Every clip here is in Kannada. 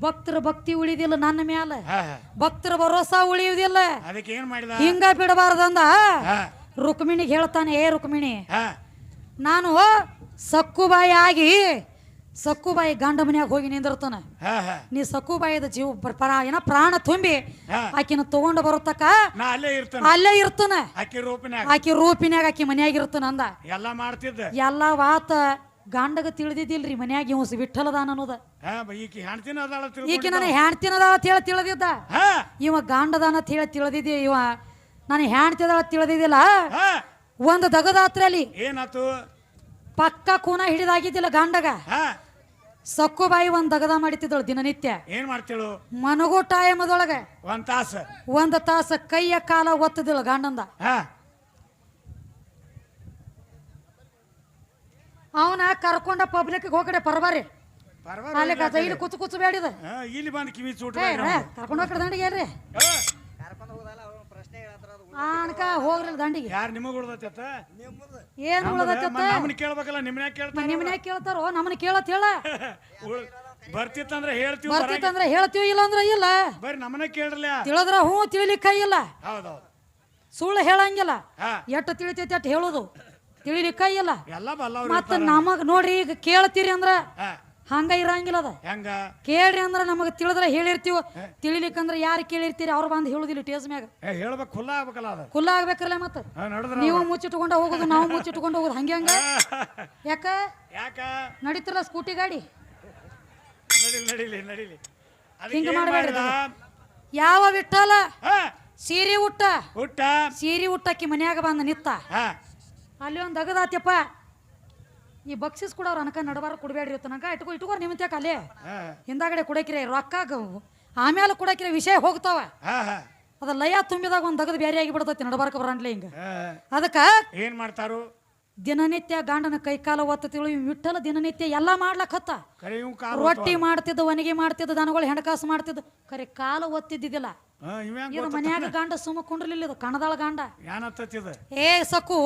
ಭಕ್ತರ ಭಕ್ತಿ ಉಳಿದಿಲ್ಲ ನನ್ನ ಮ್ಯಾಲ. ಭಕ್ತರ ಭರೋಸಾ ಉಳಿಯುವುದಿಲ್ಲ. ಅದಕ್ಕೆ ಏನ್ ಮಾಡಿದ ಹಿಂಗ ಬಿಡಬಾರ್ದಂದ ರುಕ್ಮಿಣಿಗೆ ಹೇಳ್ತಾನೆ ಏ ರುಕ್ಮಿಣಿ ನಾನು ಸಕ್ಕುಬಾಯಿ ಆಗಿ ಸಕ್ಕುಬಾಯಿ ಗಂಡ ಮನ್ಯಾಗ ಹೋಗಿ ನಿಂದಿರ್ತಾನ. ನೀ ಸಕ್ಕುಬಾಯಿದ ಜೀವ ಪರ- ಏನ ಪ್ರಾಣ ತುಂಬಿ ಆಕಿನ ತಗೊಂಡು ಬರತಕ್ಕ ನಾ ಅಲ್ಲೇ ಇರ್ತೇನೆ. ಅಲ್ಲೇ ಇರ್ತಾನ. ಅಕ್ಕಿ ರೂಪಿನ್ಯಾಗ. ಆಕಿ ರೂಪಿನ್ಯಾಗ ಆಕಿ ಮನ್ಯಾಗ ಇರ್ತಾನ ಅಂದ. ಎಲ್ಲ ಮಾಡ್ತಿದ್ದ. ಎಲ್ಲ ವಾತ ಗಂಡಗ ತಿಳಿದಿದ್ದಿಲ್ರಿ ಮನ್ಯಾಗ ಇವ್ ವಿಠಲದಾನ ಅನ್ನೋದ. ಹಾ ಬ- ಈಕಿ ಹೆಣ್ತಿನ ಅದಾಳ ಈಕಿ ತಿಳ್ಕೊಂಡಿದ್ದಾಳ. ನಾನು ಹೆಣ್ತಿನದ ಅಂತ ಹೇಳಿ ತಿಳಿದಿದ್ದ. ಹಾ. ಇವ ಗಂಡದಾನ ಅಂತ ಹೇಳಿ ತಿಳಿದಿದ್ದೆ ಇವ ನಾನು ಹೆಣ್ತಿದ ತಿಳಿದಿದ್ದಿಲ್ಲ? ಹಾ. ಒಂದು ದಗದಾತ್ರಲ್ಲಿ ಏನಾತು? ಪಕ್ಕ ಕೂನ ಹಿಡಿದಾಗಿದ್ದಿಲ್ಲ ಗಂಡಗ. ಸಕ್ಕು ಬಾಯಿ ಒಂದ್ ದಗದ ಮಾಡಿತಿದ್ದಳು ದಿನನಿತ್ಯ. ಏನ್ ಮಾಡ್ತಿಳು? ಮನಗು ಟೈಮದೊಳಗೆ ಒಂದ್ ತಾಸ. ಒಂದ್ ತಾಸ ಕೈಯ ಕಾಲ ಒತ್ತದಿಲ್ಲ ಗಾಂಡಂದ. ಹಾ. ಅವನ ಕರ್ಕೊಂಡ ಪಬ್ಲಿಕ್ ಹೋಗಡೆ ಪರಬಾರಿ ಅಲ್ಲಿ ಗದ ಇಲ್ಲಿ ಕುಚ್ಚು ಕುತ್ತು ಬೇಡಿದ ಹಾ, ಇಲ್ಲಿ ಬಂದು ಕಿವಿ ಚೂಟ ಕರ್ಕೊಂಡ್ ಹೋಗ್ರಿ ದಂಡಿಗೆ ಏನ್ರಿ ಆಣಕ ಹೋಗ್ರಿ ದಂಡಿಗೆ. ಯಾರು ನಿಮಗ್ ಉಳ್ದತ್ತ? ಏನ್ ಉಳದತ್ತ? ನಮ್ಮನ್ನ ಕೇಳ್ಬೇಕಲ್ಲ ನಿಮ್ಮನ್ಯಾಗ ಕೇಳ್ತಾರ? ನಿಮ್ಮನ್ಯಾಗ ಕೇಳ್ತಾರೋ ನಮ್ಮನ್ನ ಕೇಳತ್ ಹೇಳ. ಉಳ್- ಬರ್ತಿತ್ತಂದ್ರೆ ಹೇಳ್ತೀವಿ ಬರ್ತಿತ್ತಂದ್ರ ಹೇಳ್ತೀವಿ ಇಲ್ಲ ಅಂದ್ರ ಇಲ್ಲ. ಬರ್ರಿ ನಮ್ಮನ್ನ ಕೇಳ್ರಲ್ಲ. ತಿಳಿದ್ರ ಹ್ಞೂ ತಿಳಿಲಿಕ್ಕ ಇಲ್ಲ. ಹೌದೌದು. ಸುಳ್ಳು ಹೇಳಂಗಿಲ್ಲ. ಹಾ. ಎಟ್ಟು ತಿಳಿತೈತಿ ಅಟ್ಟು ಹೇಳುದು. ತಿಳಿಲಿಕ್ಕ ಇಲ್ಲ. ಎಲ್ಲ ಬಲ್ಲವ್ರು ಮತ್ತ ನಮಗ್ ನೋಡ್ರಿ ಈಗ ಕೇಳ್ತೀರಿ ಅಂದ್ರ ಹಾ. ಹಂಗ ಇರಂಗಿಲ್ಲ ಅದ. ಹೆಂಗ? ಕೇಳ್ರಿ ಅಂದ್ರ ನಮಗ್ ತಿಳಿದ್ರ ಹೇಳಿರ್ತೀವ. ತಿಳಿಲಿಕ್ಕಂದ್ರ ಯಾರು ಕೇಳಿರ್ತೀರಿ? ಅವ್ರು ಬಂದು ಹೇಳುದಿಲ್ಲ ಟೇಸ್ ಮ್ಯಾಗ. ಹೇಳ್ಬೇಕು ಖುಲ್ಲ ಆಗ್ಬೇಕಲ್ಲ ಅದ. ಕುಲ್ಲ ಆಗ್ಬೇಕಲ್ಲ ಮತ್ತ? ನೀವು ಮುಚ್ಚಿಟ್ಕೊಂಡ ಹೋಗುದು ನಾವು ಮುಚ್ಚಿಟ್ಕೊಂಡು ಹೋಗುದು ಹಂಗೆ ಹಂಗ? ಯಾಕ? ಯಾಕ? ನಡೀತಿರಲ್ಲ ಸ್ಕೂಟಿ ಗಾಡಿ? ನಡಿಲಿ ನಡಿಲಿ ಹಿಂಗ ಮಾಡಬೇಡ್ರಿ ಯಾವ ವಿಠಲ? ಸೀರೆ ಉಟ್ಟ. ಉಟ್ಟ. ಸೀರೆ ಉಟ್ಟಕ್ಕಿ ಮನ್ಯಾಗ ಬಂದ ನಿತ್ತ. ಅಲ್ಲಿ ಒಂದು ಅಗದಾತ್ಯಪ್ಪ. ಈ ಬಕ್ಸಿಸ್ ಅವ್ರು ಅನಕ ನಡಬಾರ ಕೊಡಬೇಡ್ರಿ ತನಕ ಇಟ್ಕೋ ಇಟ್ಕೋರ್ ನಿಮ್ತ್ಯಾಕ ಅಲ್ಲೇ. ಹಿಂದಾಗಡೆ ಕುಡಕಿರಿ ರೊಕ್ಕ ಆಮೇಲೆ ಕುಡಕಿರಿ ವಿಷಯ ಹೋಗ್ತಾವ. ಅದ ಲಯ ತುಂಬಿದಾಗ ಒಂದು ತಗದ್ ಬೇರೆ ಆಗಿ ಬಿಡ್ತೈತಿ ನಡಬಾರಕ ಬರಂಡ್ಲೆ ಹಿಂಗ. ಅದಕ್ಕ ಏನ್ ಮಾಡ್ತಾರು? ದಿನನಿತ್ಯ ಗಂಡನ ಕೈಕಾಲ ಒತ್ತತಿಳು ಇವ್ ವಿಠಲ ದಿನನಿತ್ಯ ಎಲ್ಲ ಮಾಡ್ಲಕತ್ತ. ಕರೆ ಇವ್ ಕಾರು ರೊಟ್ಟಿ ಮಾಡ್ತಿದ್ದ ಒಣಗಿ ಮಾಡ್ತಿದ್ದ ದನಗಳು ಹೆಣಕಾಸು ಮಾಡ್ತಿದ್ದ ಕರೆ ಕಾಲ ಒತ್ತಿದ್ದಿದ್ದಿಲ್ಲ. ಇದು ಮನ್ಯಾಗ ಗಂಡ ಸುಮ್ಮ ಕುಂಡ್ರಲಿಲ್ಲ ಇದು ಕಣದಾಳ ಗಂಡ. ಏ ಸಕು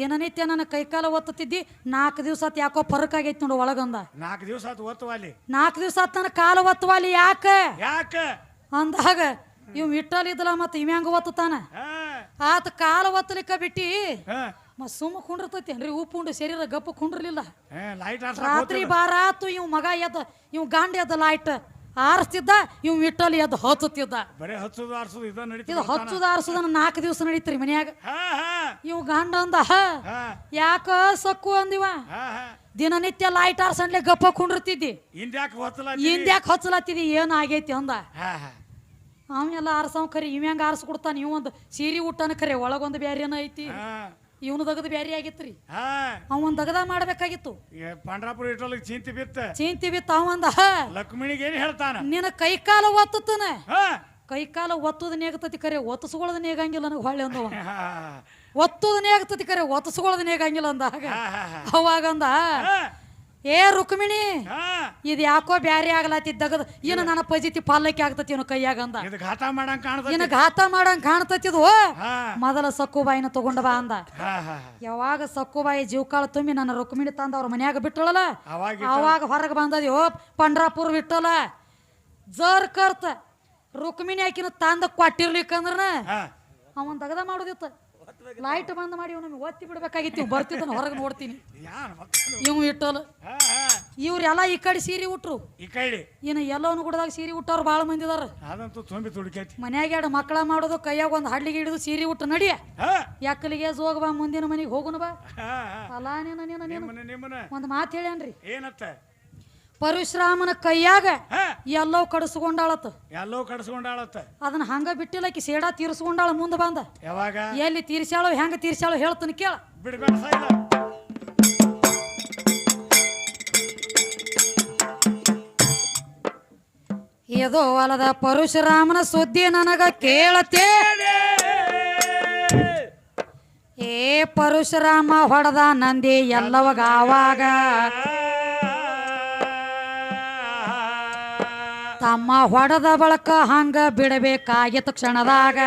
ದಿನನಿತ್ಯ ನನ್ನ ಕೈಕಾಲ ಒತ್ತತಿದ್ದಿ ನಾಲ್ಕು ದಿವಸ ಆತ್ ಯಾಕೋ ಫರಕ್ ಆಗೈತಿ ನೋಡು ಒಳಗಂದ. ನಾಲ್ಕು ದಿವಸ ಆತು ನಾಲ್ಕು ದಿವಸ ಆತ್ ನನ್ನ ಕಾಲ ಒತ್ತುವಲ್ಲಿ ಯಾಕ? ಯಾಕೆ? ಅಂದಾಗ ಇವ್ ಇಟ್ಟಲಿದ್ದಲ್ಲ ಮತ್ತೆ ಇವ್ಯಾಂಗ ಒತ್ತುತ್ತಾನ? ಆತ ಕಾಲ ಒತ್ತಲಿಕ್ಕ ಬಿಟ್ಟಿ ಮ ಸುಮ್ಮ ಕುಂಡಿರ್ತೈತೇನ್ರಿ ಉಪ್ಪು ಉಂಡು ಶರೀರ ಗಪ್ಪ ಕುಂಡ್ರಲಿಲ್ಲ. ಲೈಟ್ ರಾತ್ರಿ ಬಾರಾತು ಇವ್ ಮಗ ಎದ್ದ ಇವ್ ಗಂಡ ಎದ್ದ ಲೈಟ್ ಆರಿಸ್ತಿದ್ದ ಇವ್ ಇಟ್ಟಲ್ಲಿ ಎದ್ದು ಹತ್ತುತ್ತಿದ್ದ. ಬರೇ ಹಚ್ಚೋದು ಆರ್ಸೋದು ಇದ ಇದು ಹತ್ತು ಹಚ್ಚುದ ಆರಿಸುದನ್ನ ನಾಲ್ಕು ದಿವಸ ನಡೀತ್ರಿ ಮನ್ಯಾಗ. ಇವ್ ಗಂಡ ಅಂದ ಹ ಯಾಕ ಸಕ್ಕು ಅಂದಿವ? ದಿನನಿತ್ಯ ಲೈಟ್ ಆರ್ಸಂಡ್ಲೆ ಗಪ್ಪ ಕುಂಡಿರ್ತಿದ್ದಿ. ಹಿಂದ್ಯಾಕ ಹೊತ್ತಲ ಹಿಂದ್ಯಾಕ್ ಹಚ್ಚಲತ್ತಿದಿ ಏನ್ ಆಗೈತಿ ಅಂದ. ಅವೆಲ್ಲ ಆರ್ಸವ್ ಖರೆ ಇವ್ ಹೆಂಗ ಆರ್ಸ್ ಕೊಡ್ತಾನ ಇವ್ ಒಂದು ಸೀರೆ ಉಟ್ಟನ ಖರೆ ಒಳಗೊಂದು ಬ್ಯಾರೇನ ಐತಿ. ಇವನು ದಗದ ಬ್ಯಾರಿ ಆಗಿತ್ರಿ. ಹಾ. ಅವ ಮಾಡಬೇಕಾಗಿತ್ತು ದಗದ ಮಾಡ್ಬೇಕಾಗಿತ್ತು. ಈ ಪಂಡ್ರಾಪುರ ಇಟ್ಟೋಲಿಗೆ ಚಿಂತಿ ಬಿತ್ತ. ಚಿಂತಿ ಬಿತ್ತ ಅವಂದ. ಲಕ್ಷ್ಮಣಿಗೆ ಏನ್ ಹೇಳ್ತಾನ? ನಿನ್ನ ಕೈಕಾಲ ಒತ್ತತನ ಒತ್ತುತ್ತಾನ. ಹಾ. ಕೈ ಒತ್ತುದ ನೇಗತತಿ ಕರೆ ಒತ್ತಸ್ಕೊಳ್ಳೋದು ನೇಗಂಗಿಲ್ಲ ನನಗೆ ಹೊಳ್ಳಿ ಅಂದವ. ಒತ್ತುದ ನೇಗತತಿ ಕರೆ ಒತ್ತಸ್ಕೊಳ್ಳೋದು ನೇಗಂಗಿಲ್ಲ ಅಂದಾಗ ಹಾ ಹಾ ಅವಾಗಂದ ಹಾ. ಏ ರುಕ್ಮಿಣಿ ಇದು ಯಾಕೋ ಬ್ಯಾರೆ ಆಗ್ಲಾತಿದ್ದಾಗ ಏನು ನನ್ನ ಪಜಿತಿ ಪಾಲಕ್ಕೆ ಆಗ್ತತಿ ಇವನು ಕೈಯಾಗಂದ ಇದು ಘಾತ ಮಾಡಂಗ್ ಕಾಣ್ತೈತಿ. ಇನ್ನು ಘಾತ ಮಾಡಂಗ್ ಕಾಣ್ತತಿದು ಹಾ. ಮೊದಲ ಸಕ್ಕುಬಾಯಿನ ತಗೊಂಡ ಬಾ ಅಂದ. ಯಾವಾಗ ಸಕ್ಕುಬಾಯಿ ಜೀವಕಾಳ ತುಂಬಿ ನನ್ನ ರುಕ್ಮಿಣಿ ತಂದ ಅವ್ರ ಮನ್ಯಾಗ ಬಿಟ್ಟಳಲ್ಲ? ಅವಾಗ ಅವಾಗ ಹೊರಗೆ ಬಂದದಿ ಓ ಪಂಡ್ರಾಪುರ ಬಿಟ್ಟಲ್ಲ ಜರ್ ಕರ್ತ ರುಕ್ಮಿಣಿ ಆಕಿನ ತಂದ ಕೊಟ್ಟಿರ್ಲಿಕ್ಕಂದ್ರ ಅವನ್ ತಗದ ಮಾಡೋದಿತ್ತ. ಲೈಟ್ ಬಂದ್ ಮಾಡಿ ನಮಗೆ ಒತ್ತಿ ಬಿಡ್ಬೇಕಾಗಿತ್ತು. ಇವ್ ಬರ್ತಿದ್ದನ ಹೊರಗೆ ನೋಡ್ತೀನಿ. ಮಕ್ಕಳು? ಇವ್ ಇಟ್ಟಲ್ಲ ಹಾ ಹಾ. ಇವ್ರೆಲ್ಲ ಈ ಕಡೆ ಸೀರೆ ಉಟ್ರು. ಈ ಕೈಲಿ ಇನ್ನು ಎಲ್ಲವನು ಗುಡದಾಗ ಸೀರೆ ಉಟ್ಟವ್ರು ಭಾಳ ಮಂದಿ ಇದಾರ ಅದಂತೂ ತುಂಬಿ ತುಡುಕೈತಿ ಮನ್ಯಾಗ ಎರಡು ಮಕ್ಕಳ ಮಾಡೋದು ಕೈಯಾಗ ಒಂದು ಹಳ್ಳಿಗೆ ಹಿಡಿದು ಸೀರೆ ಉಟ್ಟು ನಡಿಯ ಹಾ. ಯಾಕಲಿಗೆ ಜೋಗ ಬಾ ಮುಂದಿನ ಮನೆಗೆ ಹೋಗುನು ಬಾ. ಹಾ ಹಾ. ಅಲ್ಲ ನೀನ ನೀನ ಒಂದು ಮಾತು ಹೇಳ್ಯಾನ್ರಿ ಏನತ್ತ? ಪರಶುರಾಮನ ಕೈಯಾಗ ಎಲ್ಲೋ ಎಲ್ಲವೂ ಕಡಿಸ್ಕೊಂಡಾಳತ್ತ. ಎಲ್ಲೋ ಕಡಿಸ್ಕೊಂಡಾಳತ್ತ. ಅದನ್ನ ಹಂಗ ಬಿಟ್ಟಿಲ್ಲಕಿ ಸೇಡಾ ತೀರ್ಸ್ಕೊಂಡಾಳ ಮುಂದೆ ಬಂದ. ಯಾವಾಗ? ಎಲ್ಲಿ ತೀರ್ಸ್ಯಾಳೋ ಹೆಂಗ ತೀರ್ಸ್ಯಾಳೋ ಹೇಳ್ತೀನಿ ಕೇಳ. ಬಿಡ್ಬೇಡ ಸಾಯಿಲ್ಲ ಇದು ಹೊಲದ ಪರಶುರಾಮನ ಸುದ್ದಿ ನನಗ ಕೇಳತೇ ಏ ಪರಶುರಾಮ ಹೊಡೆದ ನಂದಿ ಎಲ್ಲವಾಗ ಆವಾಗ. ತಮ್ಮ ಹೊಡೆದ ಬಳಕ ಹಂಗ ಬಿಡಬೇಕಾಗಿತ್ತು ಕ್ಷಣದಾಗ.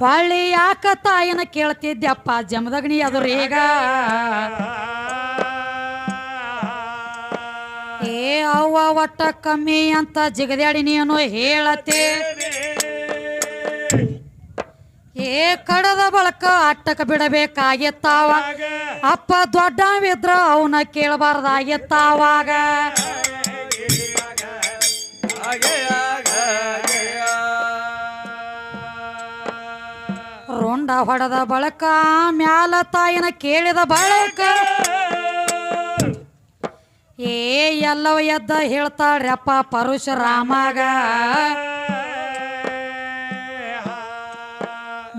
ಹೊಳ್ಳಿ ಯಾಕ ತಾಯಿನ ಕೇಳ್ತಿದ್ದೆಪ್ಪ ಜಮದಗ್ನಿ ಈಗ. ಏ ಅವ್ವ, ಒಟ್ಟ ಕಮ್ಮಿ ಅಂತ ಜಿಗದ್ಯಾಡಿ ನೀನು ಹೇಳತ್ತೆ ಏ ಕಡದ ಬಳಕ ಅಟ್ಟಕ ಬಿಡಬೇಕಾಗಿತ್ತಾವ ಅಪ್ಪ ದೊಡ್ಡವಿದ್ರ ಅವನ ಕೇಳಬಾರ್ದಾಗಿತ್ತಾವಾಗ ರೊಂಡ ಹೊಡೆದ ಬಳಕ ಮ್ಯಾಲ ತಾಯಿನ ಕೇಳಿದ ಬಳಕ? ಏ ಎಲ್ಲವ ಎದ್ದ ಹೇಳ್ತಾಳ್ರಪ್ಪ ಪರಶುರಾಮಗ?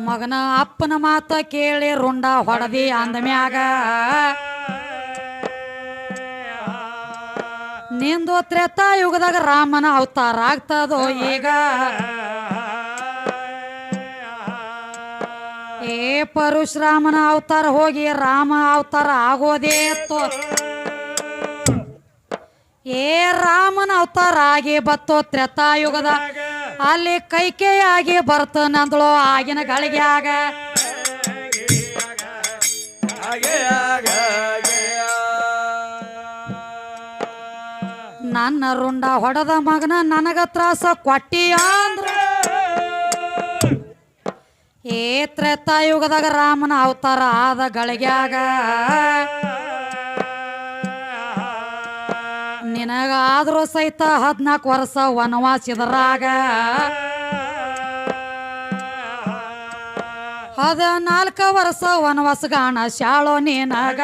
ಮಗನ ಅಪ್ಪನ ಮಾತ ಕೇಳಿ ರುಂಡ ಹೊಡೆದಿ ಅಂದಮ್ಯಾಗ ನಿಂದು ತ್ರೇತಾಯುಗದಾಗ ರಾಮನ ಅವತಾರ ಆಗ್ತದೋ ಈಗ? ಏ ಪರಶುರಾಮನ ಅವತಾರ ಹೋಗಿ ರಾಮ ಅವತಾರ ಆಗೋದೇ ತೋ ಏ ರಾಮನ ಅವತಾರ ಆಗಿ ಬತ್ತೋ ತ್ರೇತಾಯುಗದ. ಅಲ್ಲಿ ಕೈಕೇಯಾಗಿ ಬರ್ತನಂದಳು ಆಗಿನ ಗಳಿಗ್ಯಾಗ ನನ್ನ ರುಂಡ ಹೊಡೆದ ಮಗನ ನನಗ ತ್ರಾಸ ಕೊಟ್ಟಿ ಅಂದ್ರ. ಏ ತ್ರೇತಾಯುಗದಾಗ ರಾಮನ ಅವತಾರ ಆದ ಗಳಿಗ್ಯಾಗ ನಿನಗಾದ್ರೂ ಸಹಿತ ಹದಿನಾಲ್ಕು ವರ್ಷ ವನವಾಸಿದರಾಗ ಹದಿನಾಲ್ಕು ವರ್ಷ ವರ್ಷ ವನವಾಸಗಾಣ ಶಾಳೋ ನಿನಗ.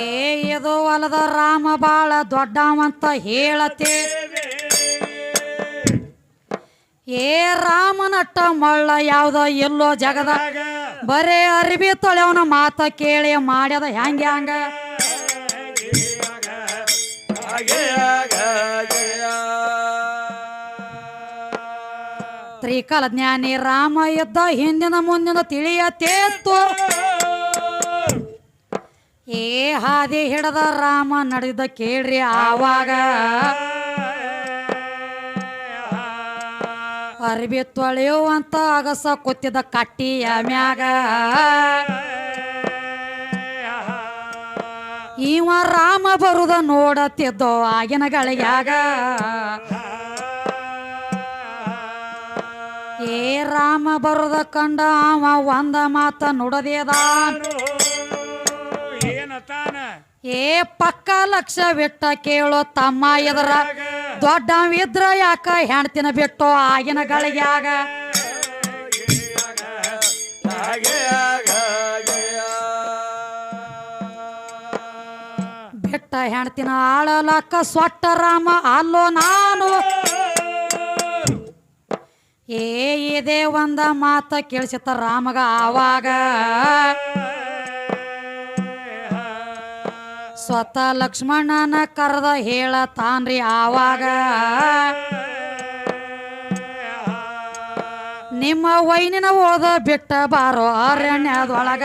ಏ, ಇದು ಹೊಲದ ರಾಮ ಬಾಳ ದೊಡ್ಡವಂತ ಹೇಳತೆ. ಏ ರಾಮನಟ್ಟ ಮಳ್ಳ ಯಾವ್ದ ಎಲ್ಲೋ ಜಗದ. ಬರೇ ಅರಿಬಿ ತೊಳೆವನ ಮಾತ ಕೇಳಿ ಮಾಡ್ಯದ ಹ್ಯಾಂಗ ಹಂಗ. ತ್ರಿಕಾಲ ಜ್ಞಾನಿ ರಾಮ ಎದ್ದ ಹಿಂದಿನ ಮುಂದಿನ ತಿಳಿಯತೇತ್ತು ಏ ಹಾದಿ ಹಿಡದ ರಾಮ ನಡೆದ ಕೇಳ್ರಿ ಆವಾಗ. ಅರಿಬಿ ತೊಳೆಯುವಂತ ಅಗಸ ಕೊತ್ತಿದ ಕಟ್ಟಿಯ ಮ್ಯಾಗ. ಇವ ರಾಮ ಬರುದ ನೋಡತ್ತಿದ್ದೋ ಆಗಿನ ಗಳಿಗ್ಯಾಗ. ಏ ರಾಮ ಬರುದ ಕಂಡ ಅವ ಒಂದ ಮಾತ ನುಡದೇದ. ಏ ಪಕ್ಕ ಲಕ್ಷ ಬಿಟ್ಟ ಕೇಳೋ ತಮ್ಮ ಎದರ. ದೊಡ್ಡವಿದ್ರ ಯಾಕ ಹೆಣ್ತಿನ ಬಿಟ್ಟು ಆಗಿನ ಗಳಿಗ್ಯಾಗ? ಬಿಟ್ಟ ಹೆಣ್ತಿನ ಆಳಲಕ್ಕ ಸೊಟ್ಟ ರಾಮ, ಅಲ್ಲೋ ನಾನು. ಏ, ಇದೇ ಒಂದ ಮಾತ ಕೇಳಿಸಿತ ರಾಮಗ ಆವಾಗ. ಸ್ವತಃ ಲಕ್ಷ್ಮಣನ ಕರೆದ ಹೇಳತಾನ್ರಿ ಆವಾಗ. ನಿಮ್ಮ ವೈನಿನ ಓದ ಬಿಟ್ಟ ಬಾರೋ ಅರಣ್ಯದೊಳಗ.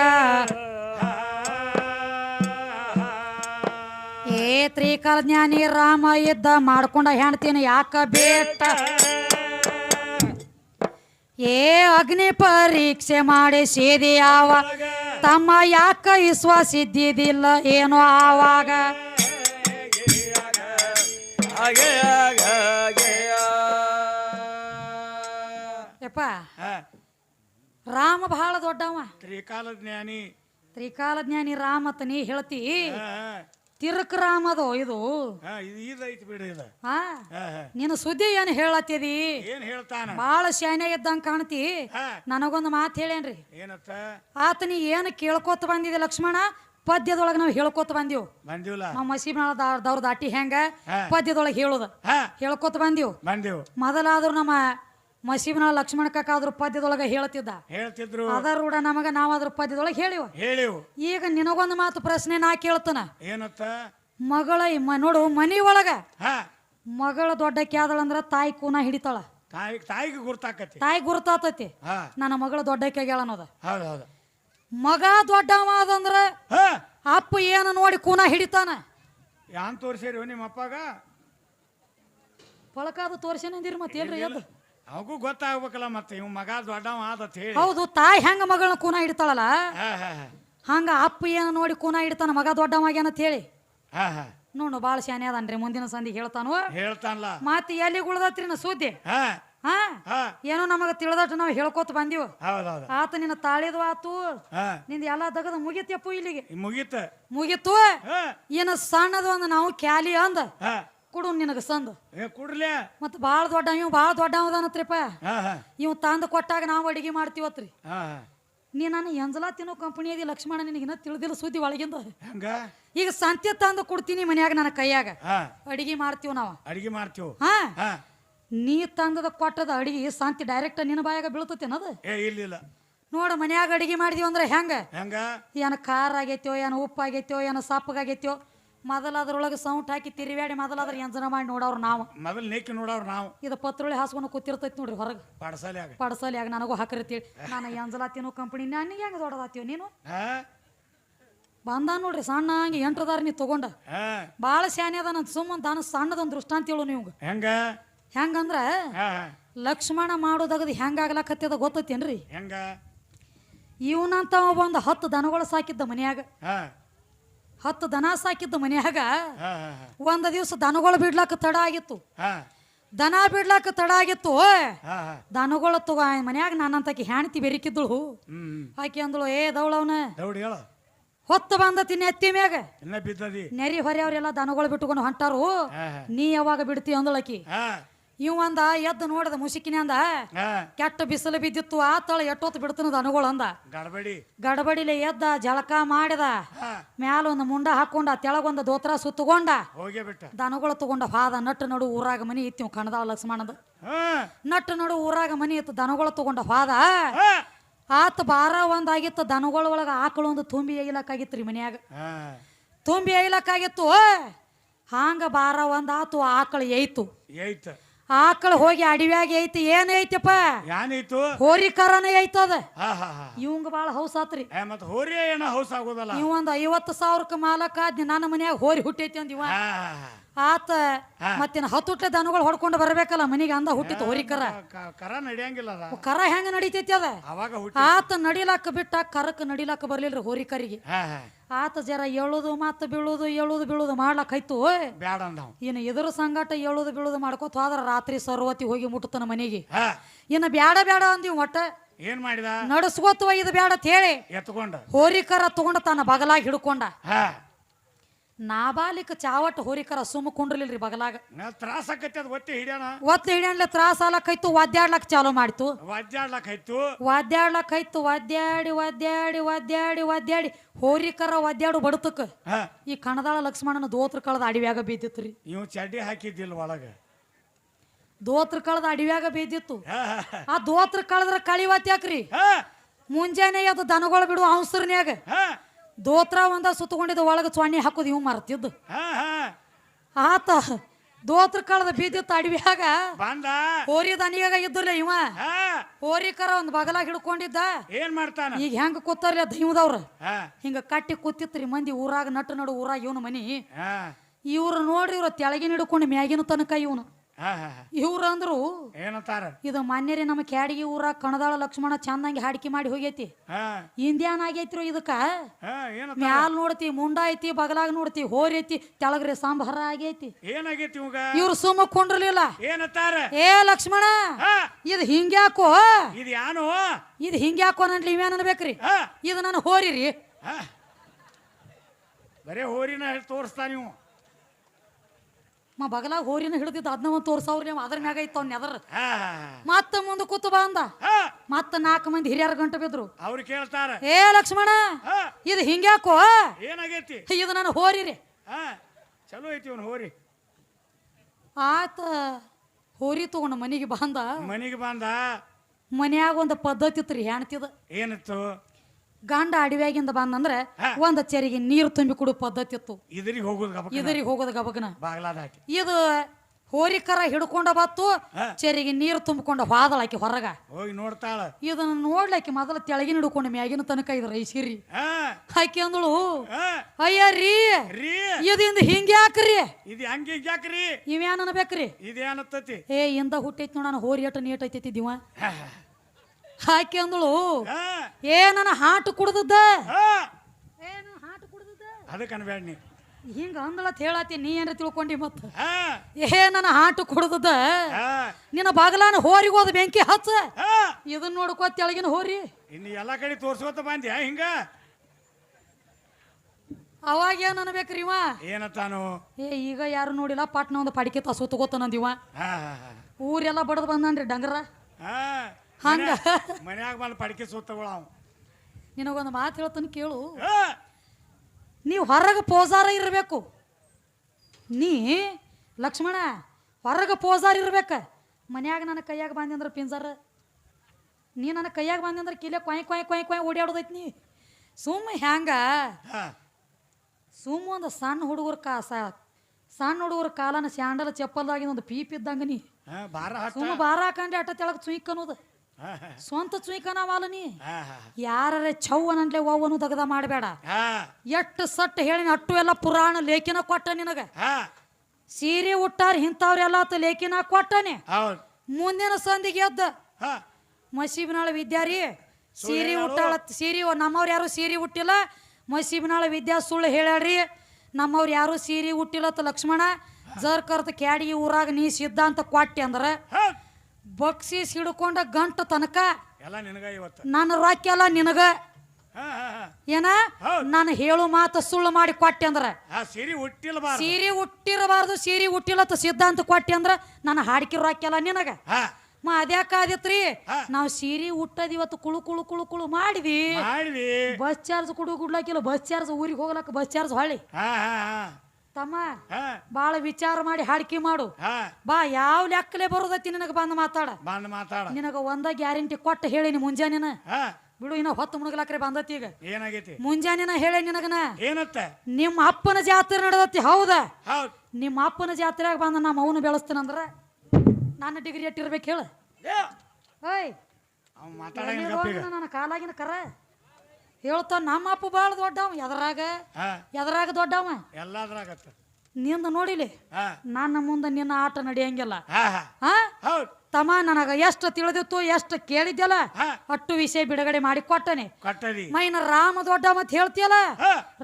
ಏ ತ್ರಿಕಾಲ ಜ್ಞಾನಿ ರಾಮ ಇದ್ದ ಮಾಡ್ಕೊಂಡ ಹೆಣ್ತೀನಿ ಯಾಕ ಬೇಟ ಏ ಅಗ್ನಿ ಪರೀಕ್ಷೆ ಮಾಡಿ ಸೇದಿ ಯಾವ ತಮ್ಮ ಯಾಕ ವಿಶ್ವಾಸ ಇದ್ದಿದ್ದಿಲ್ಲ ಏನೋ ಆವಾಗ. ಯಪ್ಪ ರಾಮ ಬಹಳ ದೊಡ್ಡವ. ತ್ರಿಕಾಲ ಜ್ಞಾನಿ ತ್ರಿಕಾಲ ಜ್ಞಾನಿ ರಾಮ ಅಂತ ನೀ ಹೇಳ್ತಿ. ಹಾ, ಇದು? ಹಾ, ಇದು ಇದೈತಿ ಬಿಡ್ರಿ ಇದು. ಹಾ ಹಾ, ಹಾ. ನೀನು ಸುದ್ದಿ ಏನು ಹೇಳತ್ತಿದಿ? ಏನ್ ಹೇಳ್ತಾನ? ಬಾಳ ಶಾನೆ ಇದ್ದಂಗ ಕಾಣ್ತಿ. ಹಾ, ನನಗೊಂದು ಮಾತು ಹೇಳೇನ್ರಿ ಏನತ್ತ? ಆತ ನೀ ಏನು ಕೇಳ್ಕೋತ ಬಂದಿದೆ ಲಕ್ಷ್ಮಣ? ಪದ್ಯದೊಳಗೆ ನಾವು ಹೇಳ್ಕೊತ ಬಂದಿವ್. ಬಂದಿವ್ಲ? ನಾವು ಮಸೀಬ್ನಾಳ ದವ್ರ ದಾಟಿ ಹೆಂಗ? ಹಾ. ಪದ್ಯದೊಳಗೆ ಹೇಳುದ. ಹಾ. ಹೇಳ್ಕೊತ ಬಂದಿವ್. ಬಂದೆವು. ಮೊದಲಾದ್ರೂ ನಮ್ಮ ಮಸೀಬ್ನಾಳ ಲಕ್ಷ್ಮಣ ಕಾಕಾದ್ರು ಪದ್ಯದೊಳಗೆ ಹೇಳ್ತಿದ್ದ. ಹೇಳ್ತಿದ್ರು. ಅದರ ರೂಢ ನಮಗ ನಾವ್ ಅದ್ರ ಪದ್ಯದೊಳಗೆ ಹೇಳಿವ. ಹೇಳಿವು. ಈಗ ನಿನಗೊಂದು ಮಾತು ಪ್ರಶ್ನೆ ನಾ ಕೇಳ್ತಾನ. ಏನತ್ತ? ಮಗಳ ನೋಡು ಮನಿ ಒಳಗ ಮಗಳ ದೊಡ್ಡ ಕ್ಯಾದಳಂದ್ರ ತಾಯಿ ಕೂನ ಹಿಡಿತಾಳ. ತಾಯಿ ತಾಯಿಗೆ ಗುರ್ತಾಕತಿ. ತಾಯಿ ಗುರ್ತಾತತಿ. ನನ್ನ ಮಗಳ ದೊಡ್ಡ ಅನ್ನೋದ. ಹೌದು ಹೌದು. ಮಗ ದೊಡ್ಡವ ಅದಂದ್ರ ಅಪ್ಪ ಏನು ನೋಡಿ ಕೂನ ಹಿಡಿತಾನ. ಯಾನ್ ತೋರ್ಸಿರಿ ನಿಮ್ಮ ಅಪ್ಪಾಗ? ಪಳಕಾದ ತೋರ್ಸೇನಂದಿರಿ ಮತ್ತೆ ಏನ್ರಿ ಎದ್ದು? ಅವಗೂ ಗೊತ್ತಾಗ್ಬೇಕಲ್ಲ ಮತ್ತೆ ಇವ್ ಮಗ ದೊಡ್ಡವ ಆದತ್ ಹೇಳಿ. ಹೌದು ತಾಯಿ ಹೆಂಗ ಮಗಳನ್ನ ಕೂನ ಇಡ್ತಾಳಲ್ಲ? ಹಾ ಹಾ ಹಾ. ಹಂಗ ಅಪ್ಪ ಏನ ನೋಡಿ ಕೂನ ಇಡ್ತಾನ ಮಗ ದೊಡ್ಡವಾಗ್ಯಾನ ಅಂತ ಹೇಳಿ? ಹಾ ಹಾ. ನೋಡು ಬಾಳ ಶಾನೆ ಅದನ್ರಿ ಮುಂದಿನ ಸಂದಿಗೆ ಹೇಳ್ತಾನು. ಹೇಳ್ತಾನಲ್ಲ ಮತ್ತೆ ಎಲ್ಲಿ ಉಳ್ದತ್ರಿ ನಾ ಸುದ್ದಿ? ಹಾ. ಹಾ? ಹಾ. ಏನೋ ನಮಗ ತಿಳಿದಷ್ಟು ನಾವು ಹೇಳ್ಕೊತ ಬಂದಿವು. ಹೌದೌದು. ಆತ ನಿನ್ನ ತಾಳಿದ್ವ ಆತು. ಹಾ. ನಿಂದ ಎಲ್ಲ ದಗದ ಮುಗಿತ್ಯಪ್ಪು ಇಲ್ಲಿಗೆ. ಮುಗಿತ. ಮುಗೀತ? ಹಾ. ಏನ ಸಣ್ಣದು ನಾವು ಕ್ಯಾಲಿ ಅಂದ. ಹಾ. ಕೊಡು ನಿನಗ ಸಂದ. ಏ ಕುಡ್ಲೆ? ಮತ್ತೆ ಭಾಳ ದೊಡ್ಡ ಇವ್ ಬಾಳ ದೊಡ್ಡ ಅವದಾನತ್ರಿಪ್ಪ ಹಾ ಹಾ. ಇವ್ ತಂದು ಕೊಟ್ಟಾಗ ನಾವು ಅಡಿಗೆ ಮಾಡ್ತೀವತ್ರಿ. ಹಾ ಹಾ. ನೀ ನಾನು ಎಂಜಲಾ ತಿನ್ನೋ ಕಂಪನಿ ಅದಿ ಲಕ್ಷ್ಮಣ ನಿನಗಿನ್ನ ತಿಳಿದಿಲ್ಲ ಸುದ್ದಿ ಒಳಗಿಂದ. ಹಂಗ? ಈಗ ಸಂತೆ ತಂದು ಕೊಡ್ತೀನಿ ಮನ್ಯಾಗ ನನ್ನ ಕೈಯಾಗ. ಹಾ. ಅಡಿಗೆ ಮಾಡ್ತೀವಿ ನಾವು. ಅಡಿಗೆ ಮಾಡ್ತೀವಿ. ಹಾ. ಹಾ. ನೀ ತಂದದ ಕೊಟ್ಟದ ಅಡಿಗೆ ಸಂತಿ ಡೈರೆಕ್ಟ್ ನಿನ್ನ ಬಾಯಾಗ ಬೀಳ್ತತೇನದು ಏ ಇಲ್ಲಿಲ್ಲ ನೋಡ ಮನ್ಯಾಗ ಅಡಿಗೆ ಮಾಡಿದೀವಿ ಅಂದ್ರೆ ಹೆಂಗ? ಹೆಂಗ? ಏನು ಖಾರ ಆಗೈತೋ ಏನ ಉಪ್ಪು ಆಗೈತೋ ಏನು ಸಪ್ಪಗಾಗೈತೋ ಮೊದಲ ಅದ್ರೊಳಗೆ ಸೌಂಟ್ ಹಾಕಿ ತಿರುವಾಡಿ ಮೊದಲ ಅದ್ರ ಎಂಜನ ಮಾಡಿ ನೋಡೋರು ನಾವು. ಮೊದಲು ನೇಕಿ ನೋಡವ್ರು ನಾವು. ಇದು ಪತ್ರೊಳಿ ಹಾಸ್ಕೊಂಡು ಕೂತಿರ್ತೈತಿ ನೋಡ್ರಿ ಹೊರಗೆ. ಪಾಡಸಾಲ್ಯಾಗ ಆಗ ನನಗೂ ಹಾಕಿರ್ತೀವಿ ನಾನು ಎಂಜಲ ತಿನ್ನೋ ಕಂಪನಿ ನನಗೆ ಹೆಂಗೆ ದೊಡ್ಡದಾತೀವ ನೀನು? ಬಂದ ನೋಡ್ರಿ ಸಣ್ಣ ಹಂಗೆ ಎಂಟ್ರದಾರ ನೀ ತಗೊಂಡ. ಭಾಳ ಶಾನೆ ಅದ ನನ್ನ ಸುಮ್ಮನೆ ತಾನು ಸಣ್ಣದೊಂದು ದೃಷ್ಟಾಂತ ಹೇಳು ನೀವು ಹೆಂಗ? ಹೆಂಗಂದ್ರ ಲಕ್ಷ್ಮಣ ಮಾಡೋದಾಗದು ಹೆಂಗಾಗ್ಲಕತ್ತದ ಗೊತ್ತೈತೇನ್ರಿ? ಹೆಂಗ? ಇವನಂತ ಒಂದು ಹತ್ತು ದನಗಳು ಸಾಕಿದ್ದ ಮನ್ಯಾಗ. ಹತ್ತು ದನ ಸಾಕಿದ್ದು ಮನ್ಯಾಗ. ಒಂದ್ ದಿವಸ ದನಗಳು ಬಿಡ್ಲಾಕ ತಡ ಆಗಿತ್ತು. ದನ ಬಿಡ್ಲಾಕ ತಡ ಆಗಿತ್ತು. ದನಗಳು ತಗೋ ಮನ್ಯಾಗ ನಾನಂತಕಿ ಹೆಣ್ತಿ ಬೆರಿಕಿದ್ದಳು ಹೂ ಆಕಿ ಅಂದಳು ಏ ದೌಳವನ ಹೊತ್ತು ಬಂದ ಬಂದತಿ ನೆತ್ತಿ ಮ್ಯಾಗ. ನೆರಿ ಹೊರೆಯವ್ರೆಲ್ಲ ದನಗಳು ಬಿಟ್ಕೊಂಡು ಹೊಂಟಾರು. ನೀ ಯಾವಾಗ ಬಿಡ್ತಿ ಅಂದಳಕಿ. ಇವ್ ಅಂದ ಎದ್ದು ನೋಡಿದ ಮುಸುಕಿನ ಅಂದ. ಕೆಟ್ಟ ಬಿಸಿಲು ಬಿದ್ದಿತ್ತು ಆ ತಳ ಎಟ್ಟೊತ್ತು ಬಿಡ್ತನ ದನಗಳು ಅಂದ. ಗಡಬಡಿ. ಗಡಬಡಿಲೆ ಎದ್ದ ಜಳಕ ಮಾಡಿದ. ಮ್ಯಾಲ ಒಂದು ಮುಂಡ ಹಾಕೊಂಡ ತೆಳಗೊಂದು ದೋತ್ರ ಬಿಟ್ಟ. ದನಗಳು ತಗೊಂಡ ಹಾದ ನಟ್ಟು ನಡು ಊರಾಗ ಮನಿ ಇತ್ತು ಕಣದ ಲಕ್ಷ್ಮಣದ. ನಟ್ಟು ನಡು ಊರಾಗ ಮನಿ ಇತ್ತು ದನಗಳು ತಗೊಂಡ ಹಾದ. ಆತ ಬಾರ ಒಂದಾಗಿತ್ತು ದನಗಳ ಒಳಗ ಆಕಳು ಒಂದು ತುಂಬಿ ಏಯ್ಲಕ್ಕಾಗಿತ್ತು ರೀ ಮನ್ಯಾಗ ತುಂಬಿ ಏಯ್ಲಕ್ಕಾಗಿತ್ತು ಹಾಂಗ ಬಾರ ಒಂದಾತು ಆತು ಆಕಳು ಏಯ್ತು ಏಯ್ತ ಆಕಳು ಹೋಗಿ ಅಡವ್ಯಾಗ ಐತಿ ಏನ್ ಐತಿಪ್ಪ? ಏನೈತು ಹೋರಿ ಕರನೇ ಐತದ ಇವಂಗ ಬಾಳ ಹೌಸ್ ಆತ್ರಿ. ಮತ್ ಹೋರಿ ಏನ ಹೌಸ್ ಆಗೋದಲ್ಲ? ಇವೊಂದ್ ಐವತ್ತು ಸಾವಿರಕ್ಕೆ ಮಾಲಕ ನನ್ನ ಮನ್ಯಾಗ ಹೋರಿ ಹುಟ್ಟೈತಿ ಅಂದ ಇವ. ಹಾ ಹಾ ಹಾ. ಆತ ಮತ್ತಿನ ಹತ್ತುಟ್ಲೆ ದನಗಳು ಹೊಡ್ಕೊಂಡು ಬರ್ಬೇಕಲ್ಲ ಮನಿಗೆ ಅಂದ ಹುಟ್ಟಿತ್ತು ಹೋರಿ ಕರ ನಡಿಯಂಗಿಲ್ಲ ಅದ. ಕರ ಹೆಂಗ ನಡಿತೈತಿ ಅದ? ಅವಾಗ ಹುಟ್ಟಿ ಆತ ನಡಿಲಾಕ ಬಿಟ್ಟ ಕರಕ್ ನಡಿಲಾಕ ಬರ್ಲಿಲ್ರಿ ಹೋರಿ ಕರಿಗೆ ಹಾ ಹಾ. ಆತ ಜರ ಏಳುದು ಮತ್ತ ಬೀಳುದು ಏಳುದು ಬೀಳುದು ಮಾಡ್ಲಕ್ ಆಯ್ತು ಬ್ಯಾಡ ಇನ್ನು ಎದುರು ಸಂಗಟ ಏಳುದು ಬೀಳುದು ಮಾಡ್ಕೋತ ಹೋದ್ರ ರಾತ್ರಿ ಸರ್ವತಿ ಹೋಗಿ ಮುಟ್ಟತನ ಮನೆಗೆ. ಇನ್ನು ಬ್ಯಾಡ ಬ್ಯಾಡ ಅಂದಿವ್ ಒಟ್ಟ. ಏನ್ ಮಾಡಿದ? ನಡಸ್ಕೋತ ಇದು ಬ್ಯಾಡ ಅಂತ ಹೇಳಿ ಎತ್ಕೊಂಡ. ಹೋರಿಕರ ತಗೊಂಡ ತನ್ನ ಬಗಲಾಗಿ ಹಿಡ್ಕೊಂಡ. ನಾಬಾಲಿಕ ಚಾವಟ್ ಹೋರಿಕರ ಸುಮ್ಮ ಕುಂಡ್ರಲಿಲ್ರಿ ಬಗಲಾಗ. ನಾ ತ್ರಾಸ ಆಕತಿ ಅದ್ ಒತ್ತಿ ಹಿಡ್ಯಾನ. ಒತ್ತು ಹಿಡಿಯನ್ಲೆ ತ್ರಾಸ ಆಲಕ್ಕೈತು ವಾದ್ಯಾಡ್ಲಕ್ ಚಾಲು ಮಾಡ್ತು. ಐತು. ಆಯ್ತು ವಾದ್ಯಾಡಿ ವಾದ್ಯಾಡಿ ವಾದ್ಯಾಡಿ ವಾದ್ಯಾಡಿ ಹೋರಿಕರ ವಾದ್ಯಾಡು ಬಡತಕ್ಕ ಈ ಕಣದಾಳ ಲಕ್ಷ್ಮಣನ ದೋತ್ರ ಕಳದ ಅಡಿವ್ಯಾಗ ಬೀದಿತ್ರಿ. ನೀವು ಚಡ್ಡಿ ಹಾಕಿದ್ದಿಲ್ಲ ಒಳಗ. ದೋತ್ರ ಕಳದ ಅಡಿವ್ಯಾಗ ಹಾ. ಆ ದೋತ್ರ ಕಳದ್ರ ಕಳಿವತ್ ಯಾಕ್ರಿ ಮುಂಜಾನೆ ಅದು ದನಗಳು ಬಿಡು ಹಂಸರ್ನ್ಯಾಗ ದೋತ್ರ ಒಂದ ಸುತ್ತಕೊಂಡಿದ್ದ ಒಳಗೆ ಚೊಣ್ಣಿ ಹಾಕೋದು ಇವ್ ಮರ್ತಿದ್ದು. ಹಾ ಹಾ. ಆತ ದೋತ್ರ ಕಳದ ಬಿದ್ದಿತ್ತು ಅಡವ್ಯಾಗ ಬಂದ. ಹೋರಿ ದನಿಯಾಗ ಇದ್ರಲ್ಲ ಇವ. ಹಾ. ಹೋರಿಕರ ಒಂದ್ ಬಗಲಾಗ ಹಿಡ್ಕೊಂಡಿದ್ದ. ಏನ್ ಮಾಡ್ತಾನ? ಈಗ ಹೆಂಗ ಕೂತಾರ್ಲ ದೈವದವ್ರ? ಹಾ. ಹಿಂಗ ಕಟ್ಟಿ ಕೂತಿತ್ರಿ ಮಂದಿ ಊರಾಗ ನಟ್ಟು ನಡು ಊರಾಗ ಇವನು ಮನಿ. ಹಾ. ಇವ್ರು ನೋಡ್ರಿ ಇವ್ರ ತೆಳಗಿನ ಹಿಡ್ಕೊಂಡು ಮ್ಯಾಗಿನ ತನಕ ಇವನು. ಇವ್ರು ಅಂದ್ರು ಏನಂತಾರ? ಇದು ಮಾನ್ಯರಿ ನಮ್ಮ ಕ್ಯಾಡಿಗಿ ಊರ ಕಣದಾಳ ಲಕ್ಷ್ಮಣ ಚಂದಂಗಿ ಹಾಡಿಕೆ ಮಾಡಿ ಹೋಗೈತಿ. ಹಾ. ಇಂದ್ಯಾನ್ ಆಗೈತ್ರಿ ಇದಕ್ಕ? ಮ್ಯಾಲ್ ನೋಡ್ತಿ ಮುಂಡ ಐತಿ ಬಗಲಾಗ ನೋಡ್ತಿ ಹೋರಿ ಐತಿ ತೆಳಗ್ರಿ ಸಾಂಬಾರ ಆಗೈತಿ. ಏನಾಗೈತಿ ಇವಾಗ? ಇವ್ರು ಸುಮ್ಮ ಕೊಂಡ್ರಲಿಲ್ಲ. ಏನಂತಾರ? ಏ ಲಕ್ಷ್ಮಣ ಇದು ಹಿಂಗ್ಯಾಕೋ? ಇದು ಯಾನು? ಇದು ಹಿಂಗ್ಯಾಕೋ ನನ್ ಇವೇನ್ ಅನ್ಬೇಕ್ರಿ? ಇದು ನಾನು ಹೋರಿರಿ. ಹಾ. ಬರೇ ಹೋರಿನ ತೋರಿಸ್ತಾ ನೀವು. ಮ ಬಗಲಾಗ ಹೋರಿನ ಹಿಡಿದಿದ್ದ ಅದನ್ನ ಒಂದು ತೋರ್ಸವ್ರಿ ನೀವು ಅದ್ರ ಮ್ಯಾಗ ಇತ್ತು ಅವ್ನ ಎದರ್ ಮತ್ತ ಮುಂದೆ ಕೂತು ಬಂದ ಅಂದ. ಮತ್ತ ನಾಲ್ಕು ಮಂದಿ ಹಿರಿಯರ ಗಂಟು ಬಿದ್ರು. ಅವ್ರು ಕೇಳ್ತಾರ. ಏ ಲಕ್ಷ್ಮಣ ಇದು ಹಿಂಗ್ಯಾಕೋ? ಏನಾಗೈತಿ? ಇದು ನಾನು ಹೋರಿ ರೀ. ಚಲೋ ಐತಿ ಅವ್ನು ಹೋರಿ. ಆತ ಹೋರಿ ತಗೊಂಡು ಮನಿಗೆ ಬಂದ. ಮನಿಗೆ ಬಂದ. ಮನ್ಯಾಗ ಒಂದು ಪದ್ಧತಿ ಇತ್ತು ರೀ ಹೆಣ್ತಿದ. ಏನಿತ್ತು? ಗಂಡ ಅಡವ್ಯಾಗಿಂದ ಬಂದಂದ್ರೆ ಒಂದು ಚೆರಿಗೆ ನೀರು ತುಂಬಿ ಕೊಡು ಪದ್ಧತಿ ಇತ್ತು. ಇದರಿಗೆ ಹೋಗುದು ಇದರಿಗೆ ಹೋಗೋದು ಗಬಗನ ಇದು ಹೋರಿಕರ ಹಿಡ್ಕೊಂಡ ಬತ್ತು. ಚೆರಿಗೆ ನೀರು ತುಂಬಿಕೊಂಡ ಹಾಕಿ ಹೊರಗ. ಹೋಗಿ ನೋಡ್ತಾಳ. ಇದನ್ನ ನೋಡ್ಲಾಕಿ ಮೊದಲ ತೆಳಗಿನ ಹಿಡ್ಕೊಂಡು ಮ್ಯಾಗಿನ ತನಕ ಇದ್ರ ಐಸಿರಿ ಹಾ. ಆಕಿ ಅಂದಳು ಅಯ್ಯ ರೀ ಇದಿಂದ ಹಿಂಗ್ಯಾಕ್ರಿ ಇದು ಹಂಗೆ ಯಾಕ್ರಿ ಇವ್ಯಾನ್ ಅನ್ಬೇಕ್ರಿ ಇದೇನತ್ತತಿ ಏ ಇಂದ ಹುಟ್ಟೈತಿ ನೋಡ ಹೋರಿ ಅಟ ನೀಟ್ ಐತೈತಿ ದಿವ ಹಾಕಿ ಅಂದಳು ಏ ನನ್ನ ಹಾಟು ಕುಡ್ದದ್ದ? ಹಾ. ಅದಕ್ಕೆ ಅನ್ಬೇಡ ನೀ. ಹಿಂಗ ಅಂದಳತ್ ಹೇಳತ್ತಿ ನೀ ಏನ್ರ ತಿಳ್ಕೊಂಡಿ ಮತ್ತ ಏ ನನ್ನ ಹಾಟು ಕುಡ್ದದ ನಿನ್ನ ಬಾಗಲಾನ ಹೋರಿಗೆ ಹೋದ ಬೆಂಕಿ ಹಚ್ಚ? ಇದನ್ನ ನೋಡ್ಕೋ ತೆಳಗಿನ ಹೋರಿ. ಇನ್ನು ಎಲ್ಲ ಕಡೆ ತೋರ್ಸ್ಕೊತ ಬಂದ್ಯಾ ಹಿಂಗ? ಅವಾಗ ಏನ್ ಅನ್ಬೇಕ್ರಿ ಇವ? ಏನತ್ತಾನು? ಏ ಈಗ ಯಾರು ನೋಡಿಲ್ಲ ಪಟ್ನ ಒಂದು ಪಡಿಕೆ ತಸು ತಗೋತಾನಂದಿವ ಊರೆಲ್ಲ ಬಡದ್ ಬಂದ್ರಿ ಡಂಗರ. ಹಾ. ಹಂಗ? ಮನ್ಯಾಗ ಬಂದು ಪಡಿಕೆ ಸುತ್ತಗಳ ಅವ. ನಿನಗೊಂದು ಮಾತು ಹೇಳ್ತಾನೆ ಕೇಳು. ನೀವು ಹೊರಗೆ ಪೋಜಾರ ಇರಬೇಕು. ನೀ ಲಕ್ಷ್ಮಣ ಹೊರಗೆ ಪೋಜಾರ್ ಇರ್ಬೇಕ. ಮನ್ಯಾಗ ನನ್ನ ಕೈಯಾಗ ಬಂದಿ ಅಂದ್ರೆ ಪಿಂಜಾರ. ನೀ ನನ್ನ ಕೈಯಾಗ ಬಂದಿ ಅಂದ್ರೆ ಕಿಲೆ ಕೊಯ್ ಕೊಯ್ ಕೊಯ್ ಕೊಯ್ ಓಡಾಡೋದೈತಿ ನೀ. ಸುಮ್ಮ ಹ್ಯಾಂಗ? ಸುಮ್ಮ ಒಂದು ಸಣ್ಣ ಹುಡುಗರ ಕಾ ಸ- ಸಣ್ಣ ಹುಡುಗರ ಕಾಲನ ಸ್ಯಾಂಡಲ್ ಚಪ್ಪಲ್ದಾಗಿನ ಒಂದು ಪೀಪ್ ಇದ್ದಂಗ ನೀ. ಸುಮ್ಮ ಬಾರ ಹಾಕಂಡೆ ಅಟ್ಟ ತೆಳಗ ಚುಯ್ಕ್ ಅನ್ನೋದು. ಸ್ವಂತ ಚುಯ್ಕನವಾಲ ನೀ ಹಾ ಹಾ ಯಾರೇ ಅನ್ನಂಟ್ಲೆ ಅವ್ವನು ದಗದ ಮಾಡಬೇಡ. ಎಷ್ಟು ಸಟ್ ಹೇಳಿ ಅಟ್ಟು ಎಲ್ಲ ಪುರಾಣ ಲೇಖಿನ ಕೊಟ್ಟ ನಿನಗ. ಸೀರೆ ಉಟ್ಟಾರ ಇಂಥವ್ರೆಲ್ಲ ಲೇಖಿನ ಲೇಖನ ಕೊಟ್ಟನೆ. ಮುಂದಿನ ಸಂದಿಗೆ ಎದ್ದ. ಮಸೀಬಿನಾಳ ವಿದ್ಯಾರಿ ಸೀರೆ ಉಟ್ಟಾಳ ಸೀರೆ ನಮ್ಮವ್ರು ಯಾರು ಸೀರೆ ಉಟ್ಟಿಲ್ಲ. ಮಸೀಬಿನಾಳ ವಿದ್ಯಾ ಸುಳ್ಳು ಹೇಳ್ಯಾಡ್ರಿ ನಮ್ಮವ್ರು ಯಾರು ಸೀರೆ ಉಟ್ಟಿಲ್ಲ ಲಕ್ಷ್ಮಣ ಜರ್ ಕರ್ತ ಕ್ಯಾಡಿಗೆ ಊರಾಗ ನೀ ಸಿದ್ಧ ಅಂತ ಕೊಟ್ಟೆ ಅಂದ್ರೆ ಬಕ್ಸಿಸ್ ಹಿಡ್ಕೊಂಡ ಗಂಟ ತನಕ ಎಲ್ಲ ನಿನಗ ಇವತ್ತು. ನನ್ನ ರಾಕ್ಯಲ್ಲ ಎಲ್ಲ ನಿನಗ? ಹಾ ಹಾ ಹಾ. ಏನ? ನಾನು ಹೇಳು ಮಾತು ಸುಳ್ಳು ಮಾಡಿ ಕೊಟ್ಟೆ ಅಂದ್ರೆ. ಆ ಸೀರೆ ಹುಟ್ಟಿಲ್ಲ ಸೀರೆ ಉಟ್ಟಿರಬಾರ್ದು ಸೀರೆ ಉಟ್ಟಿಲ್ಲತ್ತ ಸಿದ್ಧಾಂತ ಕೊಟ್ಟೆ ಅಂದ್ರ ನಾನು ಹಾಡ್ಕಿ ರಾಕ್ಯಲ್ಲ ನಿನಗ? ಹಾ. ಮ ಅದ್ಯಾಕಾದಿತ್ರಿ ಹಾ. ನಾವು ಸೀರೆ ಹುಟ್ಟದ ಇವತ್ತು ಕುಳು ಕುಳು ಕುಳು ಕುಳು ಮಾಡಿದ್ವಿ ಮಾಡಿದಿ. ಬಸ್ ಚಾರ್ಜ್ ಕುಡು ಗುಡ್ಲಾಕಿಲ್ಲ ಬಸ್ ಚಾರ್ಜ್ ಊರಿಗೆ ಹೋಗ್ಲಕ್ಕ ಬಸ್ ಚಾರ್ಜ್ ಹೊಳ್ಳಿ. ಹಾ ಹಾ ಹಾ. ತಮ್ಮ ಬಾಳ ವಿಚಾರ ಮಾಡಿ ಹಾಡಿಕೆ ಮಾಡು. ಬಾ ಯಾವ ಲೆಕ್ಕಲೆ ಬರೋದತ್ತಿ ನಿನಗೆ ಬಂದು ಮಾತಾಡ. ಬಂದ್ ಮಾತಾಡ. ನಿನಗ ಒಂದ ಗ್ಯಾರಂಟಿ ಕೊಟ್ಟು ಹೇಳಿನಿ ಮುಂಜಾನೆನ ಬಿಡು ಇನ್ನ ಹೊತ್ತು ಮುಣಗ್ಲಾಕ್ರೆ ಬಂದತಿ ಈಗ. ಏನಾಗೈತಿ? ಮುಂಜಾನೆನ ಹೇಳಿ ನಿನಗನ. ಏನತ್ತ? ನಿಮ್ಮ ಅಪ್ಪನ ಜಾತ್ರೆ ನಡೆದತಿ ಹೌದ? ಹೌದ್. ನಿಮ್ಮ ಅಪ್ಪನ ಜಾತ್ರೆಯಾಗ ಬಂದ ನಮ್ಮ ಅವನು ಬೆಳೆಸ್ತಾನಂದ್ರ ನನ್ನ ಡಿಗ್ರಿ ಎಟ್ಟಿರ್ಬೇಕು ಹೇಳು. ಏ. ಓಯ್ ಅವ್ ಮಾತಾಡಂಗಿಲ್ಲ ಗಪ್ಪಿಗ ನನ್ನ ಕಾಲಾಗಿನ ಕರ. ಹೇಳ್ತಾನ ನಮ್ಮ ಅಪ್ಪ ಭಾಳ ದೊಡ್ಡವ ಎದರಾಗ? ಎದರಾಗ ದೊಡ್ಡವ? ಎಲ್ಲದ್ರಾಗ ನಿಂದ ನೋಡಿಲಿ? ನನ್ನ ಮುಂದೆ ನಿನ್ನ ಆಟ ನಡೆಯಂಗಿಲ್ಲ. ತಮ ತಮ್ಮ ನನಗ ಎಷ್ಟು ತಿಳಿದಿತ್ತು ಎಷ್ಟು ಕೇಳಿದ್ಯಲ್ಲ ಅಟ್ಟು ವಿಷಯ ಬಿಡುಗಡೆ ಮಾಡಿ ಕೊಟ್ಟನೆ. ಮೈನ ರಾಮ ದೊಡ್ಡ ಮತ್ ಹೇಳ್ತಿಯಲ್ಲ?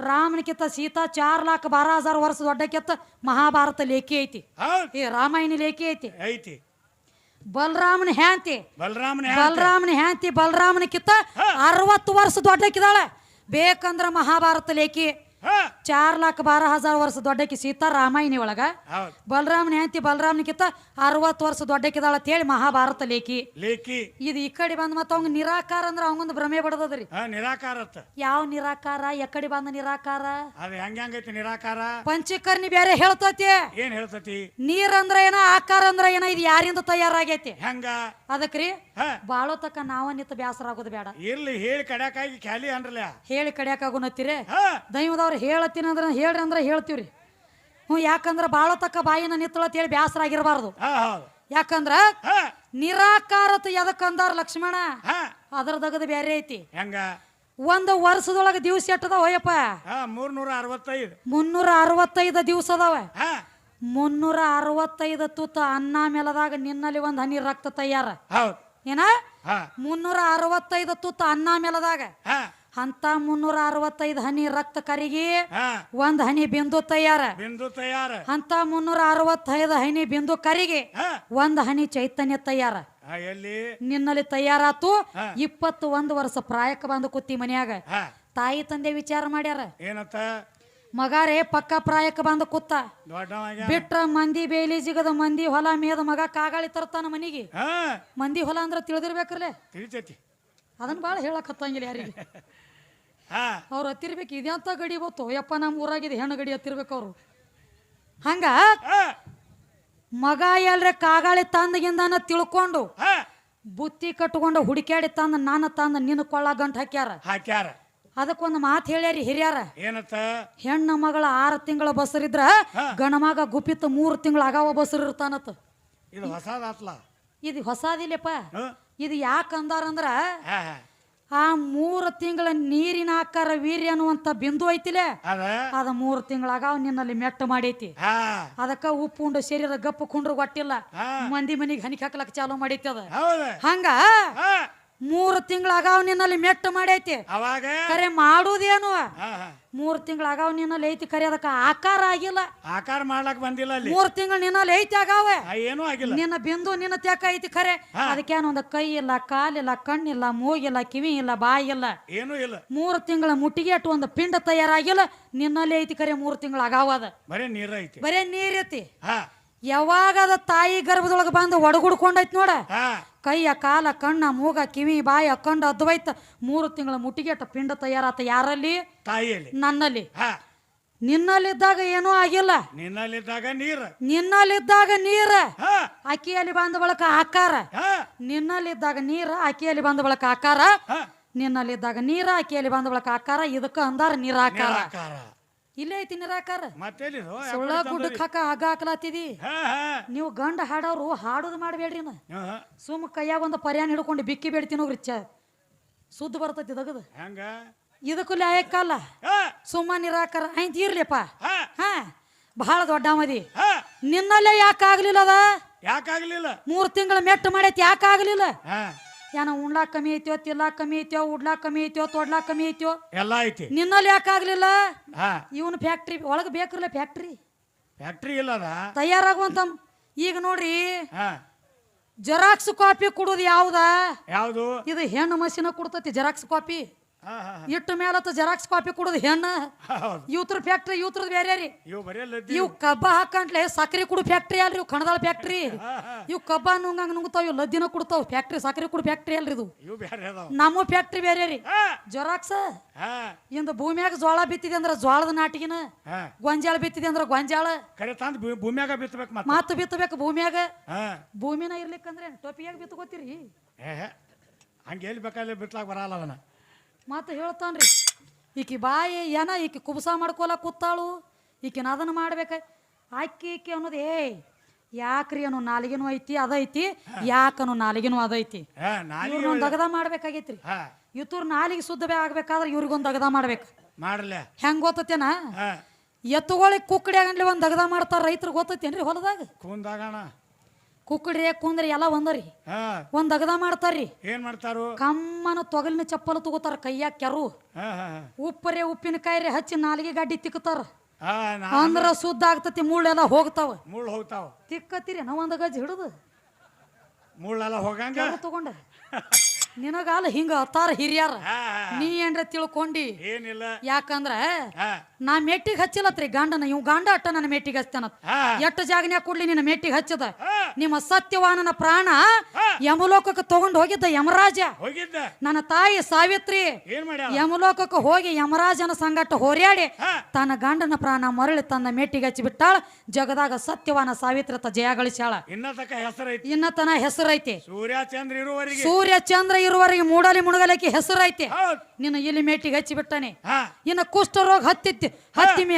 ರಾಮನ ಕಿತ್ತ ಸೀತಾ ಚಾರ್ ಲಾಖ ಬಾರ ಹಜಾರ್ ವರ್ಷ ದೊಡ್ಡಕ್ಕಿತ್ತ ಮಹಾಭಾರತ ಲೇಖಿ ಐತಿ. ಈ ರಾಮಾಯಣ ಲೇಖಿ ಐತಿ. ಐತಿ. ಬಲರಾಮನ ಹ್ಯಾಂತಿ. ಬಲರಾಮನ ಬಲರಾಮನ ಹ್ಯಾಂತಿ ಬಲರಾಮನ ಕಿತ್ತ ಅರವತ್ತು ವರ್ಷ ದೊಡ್ಡಕ್ಕಿದಾಳ ಬೇಕಂದ್ರ ಮಹಾಭಾರತ ಲೇಖಿ ಚಾರ್ ಲಾಕ್ ಬಾರ ಹಜಾರ್ ವರ್ಷ ದೊಡ್ಡಕಿ ಸೀತಾ ರಾಮಾಯಣಿ ಒಳಗ ಬಲರಾಮನ ಹೆಂಡತಿ ಬಲರಾಮನಿಗಿಂತ ಅರವತ್ತು ವರ್ಷ ದೊಡ್ಡಕ್ಕಿದಾಳ ಅಂತ ಹೇಳಿ ಮಹಾಭಾರತ ಲೇಖಿ. ಲೇಖಿ. ಇದು ಈ ಕಡೆ ಬಂದ್ ಮತ್ತ ಅವಂಗ ನಿರಾಕಾರ ಅಂದ್ರ ಅವಂಗೊಂದು ಭ್ರಮೆ ಬಡದದ್ರಿ. ನಿರಾಕಾರ ಯಾವ ನಿರಾಕಾರ? ಎಕಡೆ ಬಂದ ನಿರಾಕಾರ? ಅದು ಹೆಂಗೈತಿ ನಿರಾಕಾರ? ಪಂಚಕರ್ಣಿ ಬೇರೆ ಹೇಳ್ತತಿ. ಏನ್ ಹೇಳ್ತತಿ? ನೀರಂದ್ರ ಏನ ಆಕಾರ ಅಂದ್ರ ಏನ ಇದು ಯಾರಿಂದ ತಯಾರಾಗೈತಿ? ಹೆಂಗ? ಅದಕ್ರಿ ಬಾಳೋ ತಕ್ಕ ನಾವ ಬ್ಯಾಸರ ಆಗೋದು ಬೇಡ. ಇಲ್ಲಿ ಹೇಳಿ ಕಡ್ಯಾಕಾಗಿ ಖ್ಯಾಲಿ ಅನ್ರಲ್ಲ ಹೇಳಿ ಕಡಿಯಾಕಾಗುನತ್ತೀರಿ. ಹಾ. ದೈವದವ್ರು ಹೇಳತ್ತೀನಿ ಅಂದ್ರೆ ಹೇಳ್ರಿ ಅಂದ್ರೆ ಹೇಳ್ತೀವ್ರಿ. ಹ್ಞೂ ಯಾಕಂದ್ರೆ ಬಾಳ ತಕ್ಕ ಬಾಯಿನ ನಿತ್ತಳತ್ತೇಳಿ ಬ್ಯಾಸರ ಆಗಿರಬಾರ್ದು. ಯಾಕಂದ್ರ ನಿರಾಕಾರತ ಎದಕ್ಕಂದಾರ ಲಕ್ಷ್ಮಣ? ಅದರ ದಗದ ಬೇರೆ ಐತಿ. ಹೆಂಗ? ಒಂದು ವರ್ಷದೊಳಗ ದಿವಸ ಎಟ್ಟದ ಹೋಯಪ್ಪ? ಮೂರ್ನೂರ ಅರವತ್ತೈದು ಮುನ್ನೂರ ಅರವತ್ತೈದು ದಿವಸ ಅದಾವ. ಮುನ್ನೂರ ಅರವತ್ತೈದು ತುತ್ತ ಅನ್ನ ಮೇಲದಾಗ ನಿನ್ನಲ್ಲಿ ಒಂದು ಹನಿ ರಕ್ತ ತಯಾರ. ಏನ? ಮುನ್ನೂರ ಅರವತ್ತೈದು ತುತ್ತ ಅನ್ನ ಮೇಲದಾಗ. ಅಂತ ಮುನ್ನೂರ ಅರವತ್ತೈದು ಹನಿ ರಕ್ತ ಕರಿಗಿ ಒಂದ್ ಹನಿ ಬಿಂದು ತಯಾರ. ಬಿಂದು ತಯಾರ. ಅಂತ ಮುನ್ನೂರ ಅರವತ್ತೈದು ಹನಿ ಬಿಂದು ಕರಿಗಿ ಒಂದ್ ಹನಿ ಚೈತನ್ಯ ತಯಾರ. ಎಲ್ಲಿ? ನಿನ್ನಲ್ಲಿ ತಯಾರಾತು. ಇಪ್ಪತ್ತು ಒಂದು ವರ್ಷ ಪ್ರಾಯಕ್ಕೆ ಬಂದು ಕೂತಿ ಮನ್ಯಾಗ. ತಾಯಿ ತಂದೆ ವಿಚಾರ ಮಾಡ್ಯಾರ. ಏನತ್ತ? ಮಗಾರೇ ಪಕ್ಕ ಪ್ರಾಯಕ್ಕೆ ಬಂದ ಕೂತ ಬಿಟ್ರ ಮಂದಿ ಬೇಲಿ ಜಿಗದ ಮಂದಿ ಹೊಲ ಮೇದ ಮಗ ಕಾಗಾಳಿ ತರ್ತಾನ ಮನಿಗೆ. ಮಂದಿ ಹೊಲ ಅಂದ್ರ ತಿಳಿದಿರ್ಬೇಕ್ರಲೆ. ತಿಳಿತೈತಿ. ಅದನ್ನ ಭಾಳ ಹೇಳಕ್ ಹತ್ತಂಗಿಲ್ಲ ಯಾರಿಗೆ. ಅವ್ರು ಹತ್ತಿರ್ಬೇಕು ಇದೆಂತ ಗಡಿ ಬತ್ತು ಯಪ್ಪ ನಮ್ಮ ಊರಾಗಿದೆ ಹೆಣ್ಣು ಗಡಿ ಹತ್ತಿರ್ಬೇಕು ಅವರು. ಹಂಗ? ಮಗ ಎಲ್ರೆ ಕಾಗಾಳಿ ತಂದಗಿಂದನ ತಿಳ್ಕೊಂಡು ಬುತ್ತಿ ಕಟ್ಕೊಂಡು ಹುಡುಕ್ಯಾಡಿ ತಂದ ನಾನು ತಂದ ನಿನ್ನ ಕೊಳ್ಳ ಗಂಟು ಹಾಕ್ಯಾರ? ಹಾಕ್ಯಾರ. ಅದಕ್ಕೊಂದು ಮಾತು ಹೇಳ್ಯಾರಿ ಹಿರಿಯಾರ. ಏನತ್ತ? ಹೆಣ್ಣು ಮಗಳ ಆರು ತಿಂಗಳ ಬಸರಿದ್ರ ಗಣಮಾಗ ಗುಪ್ಪಿತ್ತು ಮೂರು ತಿಂಗಳ ಆಗಾವ ಬಸರ್ ಇರ್ತಾನತ್ತ ಇದು ಹೊಸದಾತ್ಲ ಇದು ಹೊಸದಿಲ್ಲಪ್ಪ. ಇದು ಯಾಕಂದಾರಂದ್ರ ಆ ಮೂರು ತಿಂಗಳ ನೀರಿನ ಆಕಾರ ವೀರ್ಯ ಅನ್ನುವಂತ ಬಿಂದು ಐತಿಲೆ? ಅದ. ಮೂರು ತಿಂಗಳಾಗ ನಿನ್ನಲ್ಲಿ ಮೆಟ್ಟ ಮಾಡೈತಿ. ಅದಕ್ಕ ಉಪ್ಪು ಉಂಡು ಶರೀರ ಗಪ್ಪು ಕುಂಡ್ರು ಗೊಟ್ಟಿಲ್ಲ ಮಂದಿ ಮನಿಗೆ ಹನಿ ಹಾಕ್ಲಕ್ ಚಾಲು ಮಾಡೈತಿ ಅದ. ಹಂಗ ಮೂರು ತಿಂಗಳಾಗಾವ್ ನಿನ್ನಲ್ಲಿ ಮೆಟ್ಟು ಮಾಡೈತಿ. ಅವಾಗ? ಕರೆ ಮಾಡುದೇನು? ಮೂರು ತಿಂಗಳಾಗಾವ್ ನಿನ್ನಲ್ಲಿ ಐತಿ ಕರೆ ಅದಕ್ಕ ಆಕಾರ ಆಗಿಲ್ಲ. ಆಕಾರ ಮಾಡ್ಲಕ್ ಬಂದಿಲ್ಲ ಮೂರು ತಿಂಗಳು ನಿನ್ನಲ್ಲಿ ಐತಿ ಆಗಾವ. ಏನು ಆಗಿಲ್ಲ. ನಿನ್ನ ಬಿಂದು ನಿನ್ನ ತೆಕ್ಕ ಐತಿ ಖರೆ ಅದಕ್ಕೇನು ಒಂದು ಕೈ ಇಲ್ಲ ಕಾಲಿಲ್ಲ ಕಣ್ಣಿಲ್ಲ ಮೂಗಿಲ್ಲ ಕಿವಿ ಇಲ್ಲ ಬಾಯಿ ಇಲ್ಲ. ಏನೂ ಇಲ್ಲ. ಮೂರು ತಿಂಗಳ ಮುಟ್ಟಿಗೆ ಅಟ್ಟು ಒಂದು ಪಿಂಡ ತಯಾರಾಗಿಲ್ಲ. ನಿನ್ನಲ್ಲಿ ಐತಿ ಕರೆ ಮೂರು ತಿಂಗಳು ಅದ. ಬರೇ ನೀರ ಐತಿ. ಬರೇ ನೀರ್ ಐತಿ. ಯಾವಾಗ ಅದ ತಾಯಿ ಗರ್ಭದೊಳಗೆ ಬಂದು ಒಡಗುಡ್ಕೊಂಡೈತಿ ನೋಡ. ಕೈಯ ಕಾಲ ಕಣ್ಣ ಮೂಗ ಕಿವಿ ಬಾಯಿ ಅಕ್ಕಂಡು ಅದ್ವೈತ ಮೂರು ತಿಂಗಳ ಮುಟ್ಟಿಗೆ ಪಿಂಡ ತಯಾರಾತ ಯಾರಲ್ಲಿ? ತಾಯಿಯಲ್ಲಿ. ನನ್ನಲ್ಲಿ. ನಿನ್ನಲ್ಲಿದ್ದಾಗ ಏನೂ ಆಗಿಲ್ಲ. ನಿನ್ನಲ್ಲಿದ್ದಾಗ ನೀರ. ನಿನ್ನಲ್ಲಿದ್ದಾಗ ನೀರ. ಅಕ್ಕಿಯಲ್ಲಿ ಬಂದ ಬಳಕ ಆಕಾರ. ನಿನ್ನಲ್ಲಿದ್ದಾಗ ನೀರ ಅಕ್ಕಿಯಲ್ಲಿ ಬಂದ ಬಳಕ ಆಕಾರ. ನಿನ್ನಲ್ಲಿದ್ದಾಗ ನೀರ ಅಕ್ಕಿಯಲ್ಲಿ ಬಂದ ಬಳಕ ಆಕಾರ. ಇದಕ್ಕ ಅಂದಾರ ನಿರಾಕಾರ. ಇಲ್ಲೇ ಐತಿ ನಿರಾಕಾರ ಸುಳ್ಳ ಗುಡ್ಡಕ್ಕೆ ಹಾಕ ಹಗ್ಗ ಹಾಕ್ಲಾತಿದಿ. ನೀವು ಗಂಡ ಹಾಡೋರು ಹಾಡೋದು ಮಾಡಬೇಡ್ರಿ ನಾ. ಸುಮ್ಮ ಕೈಯಾಗ ಒಂದು ಪರ್ಯಾನ್ ಹಿಡ್ಕೊಂಡು ಬಿಕ್ಕಿ ಬೇಡ್ತೀನಿ ಹೋಗ್ರಿ ಚ. ಸುದ್ದ ಬರ್ತೈತಿ ದಗದ. ಹೆಂಗ? ಇದಕ್ಕೂ ಲಾಯಕ್ಕಲ್ಲ ಸುಮ್ಮ ನಿರಾಕಾರ. ಆಯ್ತು ಇರ್ಲಿಪ್ಪ ಹಾ. ಬಹಳ ದೊಡ್ಡ ಮದಿ ನಿನ್ನಲ್ಲೇ ಯಾಕಾಗ್ಲಿಲ್ಲ ಅದ? ಯಾಕಾಗ್ಲಿಲ್ಲ? ಮೂರು ತಿಂಗಳ ಮೆಟ್ಟು ಮಾಡೈತಿ ಯಾಕಾಗ್ಲಿಲ್ಲ? ಏನೋ ಉಣ್ಲಾಕ್ ಕಮ್ಮಿ ಐತ್ಯೋ ತಿನ್ಲಾಕ್ ಕಮ್ಮಿ ಐತ್ಯೋ ಉಡ್ಲಾಕ್ ಕಮ್ಮಿ ಐತ್ಯೋ ತೊಡ್ಲಾಕ್ ಕಮ್ಮಿ ಐತ್ಯೋ? ಎಲ್ಲ ಐತಿ. ನಿನ್ನಲ್ಲಿ ಯಾಕೆ ಆಗ್ಲಿಲ್ಲ? ಹಾ. ಇವನು ಫ್ಯಾಕ್ಟ್ರಿ ಒಳಗೆ ಬೇಕ್ರಲ್ಲ ಫ್ಯಾಕ್ಟ್ರಿ ಫ್ಯಾಕ್ಟ್ರಿ ಇಲ್ಲದ? ತಯಾರಾಗುವಂತ ಈಗ ನೋಡ್ರಿ ಹಾ. ಜೆರಾಕ್ಸ್ ಕಾಪಿ ಕೊಡೋದು ಯಾವ್ದ? ಯಾವುದು? ಇದು ಹೆಣ್ಣು ಮಸಿನ ಕೊಡ್ತತಿ ಜೆರಾಕ್ಸ್ ಕಾಪಿ ಇಟ್ಟು ಮೇಲತ್ತ ಜೆರಾಕ್ಸ್ ಕಾಪಿ ಕುಡುದು ಹೆಣ್ಣ. ಇವತ್ರ ಫ್ಯಾಕ್ಟ್ರಿ ಇವತ್ರದ ಬೇರೆ ರೀ. ಇವು ಕಬ್ಬ ಹಾಕಂಟ್ಲೆ ಸಕ್ರೆ ಕುಡು ಫ್ಯಾಕ್ಟ್ರಿ ಅಲ್ರಿ ಇವು ಕಣದಾಳ ಫ್ಯಾಕ್ಟ್ರಿ ಇವು ಕಬ್ಬ ನುಂಗಂಗ ನುಂಗ್ತಾವ್ ಇವ್ ಲದ್ದಿನ ಕುಡ್ತಾವ್. ಫ್ಯಾಕ್ಟ್ರಿ ಸಕ್ರೆ ಕುಡು ಫ್ಯಾಕ್ಟ್ರಿ ಅಲ್ರಿ ಇದು. ನಮ್ಮ ಫ್ಯಾಕ್ಟ್ರಿ ಬೇರೆ ರೀ. ಜೆರಾಕ್ಸ್ ಇಂದ ಭೂಮಿಯಾಗ ಜೋಳ ಬಿತ್ತಿದೆ ಅಂದ್ರ ಜೋಳದ ನಾಟಿಗಿನ ಗೊಂಜಾಳ ಬಿತ್ತಿದೆ ಅಂದ್ರ ಗೊಂಜಾಳ. ಭೂಮ್ಯಾಗ ಬಿತ್ತಬೇಕು ಮಾತು ಬಿತ್ತಬೇಕು ಭೂಮಿಯಾಗ. ಭೂಮಿನ ಇರ್ಲಿಕ್ಕಂದ್ರೆ ಟೊಪಿಯಾಗ ಹೇ. ಹಂಗೆ ಎಲ್ಲಿ ಬೇಕಾದ್ರೆ ಬಿತ್ಲಾಕ್ ಬರಲ್ಲ ಅದನ್ನ. ಮಾತು ಹೇಳ್ತಾನ್ರಿ. ಈಕಿ ಬಾಯಿ ಏನ ಈಕಿ ಕುಬಸ ಮಾಡ್ಕೊಲ ಕೂತಾಳು. ಈಕಿನ ಅದನ್ನು ಮಾಡ್ಬೇಕು. ಆಕಿ ಈಕಿ ಅನ್ನೋದು ಏಯ್ ಯಾಕ್ರಿ ಅನ್ನೋ ನಾಲಿಗೆನೂ ಐತಿ ಅದೈತಿ ಯಾಕನು ನಾಲಿಗೆನೂ ಅದೈತಿ ಇವ್ರನ್ನೊಂದು ದಗದ ಮಾಡ್ಬೇಕಾಗೈತ್ರಿ. ಇವ್ರ ನಾಲಿಗೆ ಶುದ್ಧ ಆಗ್ಬೇಕಾದ್ರೆ ಇವ್ರಿಗೊಂದು ದಗದ ಮಾಡ್ಬೇಕು. ಮಾಡ್ಲೆ. ಹೆಂಗ್ ಗೊತ್ತತೇನ? ಹಾ. ಎತ್ತುಗಳಿಗೆ ಕುಕ್ಕಡಿ ಆಗಲಿ ಒಂದು ದಗದ ಮಾಡ್ತಾರ ರೈತರು ಗೊತ್ತೈತೇನ್ರಿ ಹೊಲದಾಗ? ಕೂಂದಾಗಣ ಕುಕ್ಕಡಿ ಕುಂದ್ರಿ? ಎಲ್ಲ ಒಂದರಿ. ಒಂದ್ ಅಗದ ಮಾಡ್ತಾರ್ರಿ. ಏನ್ ಮಾಡ್ತಾರು? ಕಮ್ಮನ ತೊಗಲಿನ ಚಪ್ಪಲ ತಗೋತಾರ ಕೈಯಾಗ ಕೆರು. ಉಪ್ಪರೆ ಉಪ್ಪಿನಕಾಯಿ ಹಚ್ಚಿ ನಾಲಿಗೆ ಗಡ್ಡಿ ತಿಕ್ಕತಾರ. ಅಂದ್ರ ಶುದ್ಧ ಆಗ್ತತಿ ಮುಳ್ಳೆಲ್ಲ ಹೋಗ್ತಾವ. ಮುಳ್ಳು ಹೋಗ್ತಾವ. ತಿಕ್ಕತ್ತೀರಿ ನಾವ್ ಒಂದ್ ಗಜ್ ಹಿಡಿದು. ಮುಳ್ಳೆಲ್ಲ ಹೋಗಂಗ? ತಗೊಂಡ. ನಿನಗಾಲ ಹಿಂಗ ಅತ್ತಾರ ಹಿರಿಯಾರ. ನೀ ಏನ್ರ ತಿಳ್ಕೊಂಡಿ. ಏನಿಲ್ಲ. ಯಾಕಂದ್ರ ನಾ ಮೆಟ್ಟಿಗೆ ಹಚ್ಚಿಲ್ಲತ್ರಿ ಗಂಡನ ಇವ್ ಗಂಡ ಅಟ್ಟ ನನ್ನ ಮೆಟ್ಟಿಗೆ ಹಚ್ತಾನ ಎಷ್ಟು ಜಾಗನ್ಯಾಗ ಕೊಡ್ಲಿ ನಿನ್ನ ಮೆಟ್ಟಿಗೆ ಹಚ್ಚದ? ನಿಮ್ಮ ಸತ್ಯವಾನನ ಪ್ರಾಣ. ಯಮಲೋಕಕ್ಕೆ ತಗೊಂಡು ಹೋಗಿದ್ದ ಯಮರಾಜ. ನನ್ನ ತಾಯಿ ಸಾವಿತ್ರಿ ಯಮಲೋಕಕ್ಕೆ ಹೋಗಿ ಯಮರಾಜನ ಸಂಗಟ ಹೋರ್ಯಾಡಿ ತನ್ನ ಗಂಡನ ಪ್ರಾಣ ಮರಳಿ ತನ್ನ ಮೆಟ್ಟಿಗೆ ಹಚ್ಚಿ ಬಿಟ್ಟಾಳ ಜಗದಾಗ ಸತ್ಯವಾನ ಸಾವಿತ್ರತ ಜಯ ಗಳಿಸ್ಯಾಳ. ಇನ್ನ ತನ ಹೆಸರೈತಿ. ಸೂರ್ಯ ಚಂದ್ರ ಇರುವವರೆಗೆ. ಮೂಡಲಿ ಮುಣಗಲಿಕ್ಕೆ ಹೆಸರೈತಿ. ನಿನ್ನ ಇಲ್ಲಿ ಮೆಟ್ಟಿಗೆ ಹಚ್ಚಿ ಬಿಟ್ಟಾನೆ ಇನ್ನ ಕುಷ್ಠರೋಗ ಹತ್ತಿತ್ತು. ಹತ್ತಿ ಮೇ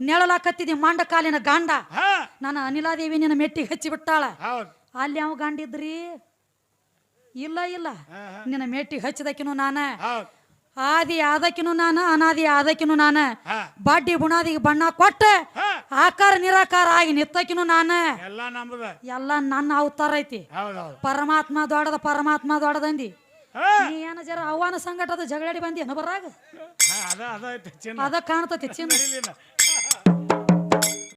ನೆಳಲಾಕತ್ತಿದ್ದಿ ಮಾಂಡ ಕಾಲಿನ ಗಾಂಡ. ಹಾ. ನಾನು ಅನಿಲಾದೇವಿ ನಿನ್ನ ಮೆಟ್ಟಿಗೆ ಹಚ್ಚಿ ಬಿಟ್ಟಾಳ. ಹೌದ್. ಅಲ್ಲಿ ಯಾವ ಗಂಡಿದ್ರಿ? ಇಲ್ಲ ಇಲ್ಲ. ಹಾ ಹಾ. ನಿನ್ನ ಮೆಟ್ಟಿ ಹಚ್ಚದಕ್ಕಿನ ನಾನ. ಹೌದ್. ಆದಿ ಆದಕ್ಕಿನ ನಾನ ಅನಾದಿ ಆದಕಿನು ನಾನ. ಹಾ. ಬಡ್ಡಿ ಬುಣಾದಿಗೆ ಬಣ್ಣ ಕೊಟ್ಟ ಹಾ. ಆಕಾರ ನಿರಾಕಾರ ಆಗಿ ನಿತ್ತಕಿನು ನಾನ. ಎಲ್ಲ ನಮ್ದ ಎಲ್ಲ ನನ್ನ ಅವತಾರ ಐತಿ. ಪರಮಾತ್ಮ ದೊಡ್ಡದ ಪರಮಾತ್ಮ ದೊಡ್ಡದಂದಿ. ನೀ ಏನ ಜರ ಅವನ ಅದು ಜಗಳಾಡಿ ಬಂದಿ ಬರಾಗ? ಅದ ಅದ ಚಿನ್ನ. ಅದ ಕಾಣ್ತತಿ ಚಿನ್ನ.